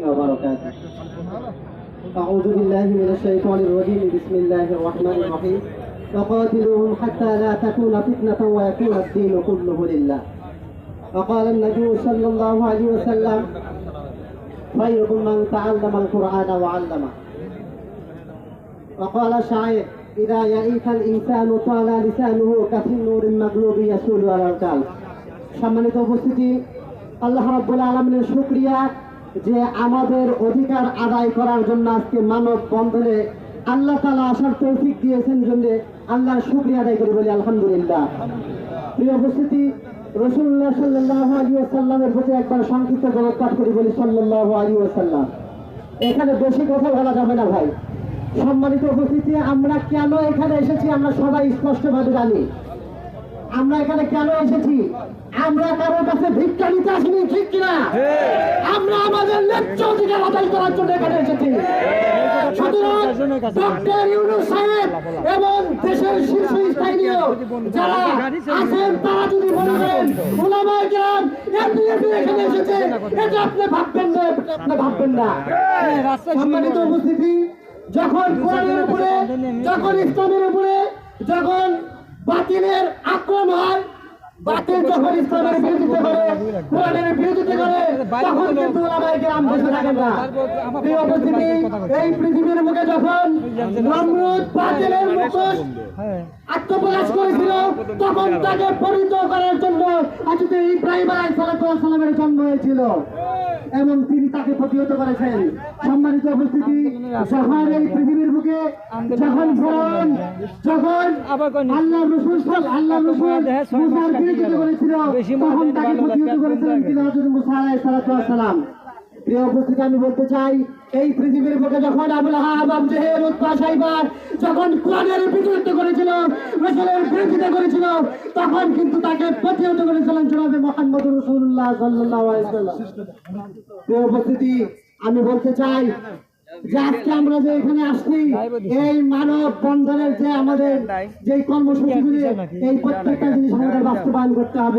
وبركاته أعوذ بالله من الشيطان الرجيم بسم الله الرحمن الرحيم وقاتلوهم حتى لا تكون فتنة ويكون الدين كله لله وقال النبي صلى الله عليه وسلم خيركم من تعلم القرآن وعلمه وقال الشاعر إذا يئس الإنسان طال لسانه كالنور المغلوب يسول على القلب সম্মানিত উপস্থিতি আল্লাহ রাব্বুল আলমিনের শুক্রিয়া যে আমাদের অধিকার আদায় করার জন্য আজকে মানব বন্ধনে আল্লাহ তালা আসার তৌফিক দিয়েছেন জন্য আল্লাহর শুক্রিয়া আদায় করি বলি, আলহামদুলিল্লাহ। প্রিয় উপস্থিতি, রসুল্লাহ সাল্লাহ আলী আসাল্লামের প্রতি একবার সংক্ষিপ্ত জবাব পাঠ করি বলি সাল্লাহ আলী আসাল্লাম এখানে বেশি কথা বলা যাবে না ভাই। সম্মানিত উপস্থিতি, আমরা কেন এখানে এসেছি আমরা সবাই স্পষ্টভাবে জানি। আমরা এখানে কেন এসেছি? আমরা কারোর কাছে ভিক্ষা নিতে আসিনি ঠিক কিনা? আমরা আমাদের ন্যায্য অধিকার আদায় করার জন্য এখানে এসেছি। ডক্টর ইউনুস সাহেব এবং দেশের শীর্ষস্থানীয় যারা আছেন তারা যদি মনে করেন ওলামায়ে কেরাম এমনিএফি এখানে এসেছে এটা আপনি ভাববেন না এটা আপনি ভাববেন না। সম্মানিত উপস্থিতি যখন কোরআনের উপরে যখন ইসলামের উপরে যখন বাতিলের হয় বাতিল যখন ইসলামের বিরোধিতা করে কোরআনের বিরোধিতা করে তখন কিন্তু ওলামায়ে কেরাম বসে থাকেন না। প্রিয় উপস্থিতি এই পৃথিবীর মুখে যখন নমরুদ বাতিলের মুখোশ আত্মপ্রকাশ করেছিল তখন তাকে পরিচয় করার জন্য আজকে ইব্রাহিম আলাইসালামের জন্ম হয়েছিল। এবং তিনি তাকে প্রতিহত করেছেন। সম্মানিত উপস্থিতি, যখন এই পৃথিবীর বুকে যখন ফোন যখন আল্লাহ রসুল আল্লাহ রসুল মুসার বিরোধিতা করেছিল, তখন তাকে প্রতিহত করেছিলেন তিনি হজরত মুসা আলাইহিস সালাম। প্রিয় আমি বলতে চাই, এই পৃথিবীর বুকে যখন আবুল সাইবার যখন কোরআনের করেছিল, রাসূলের বিরোধিতা করেছিল, তখন কিন্তু তাকে প্রতিহত করেছিলেন জনাবে মুহাম্মদ প্রিয় উপস্থিতি, আমি বলতে চাই আমরা যে এখানে আসছি, এই মানব বন্ধনের যে আমাদের যে কর্মসূচিগুলি, এই প্রত্যেকটা জিনিস আমাদের বাস্তবায়ন করতে হবে।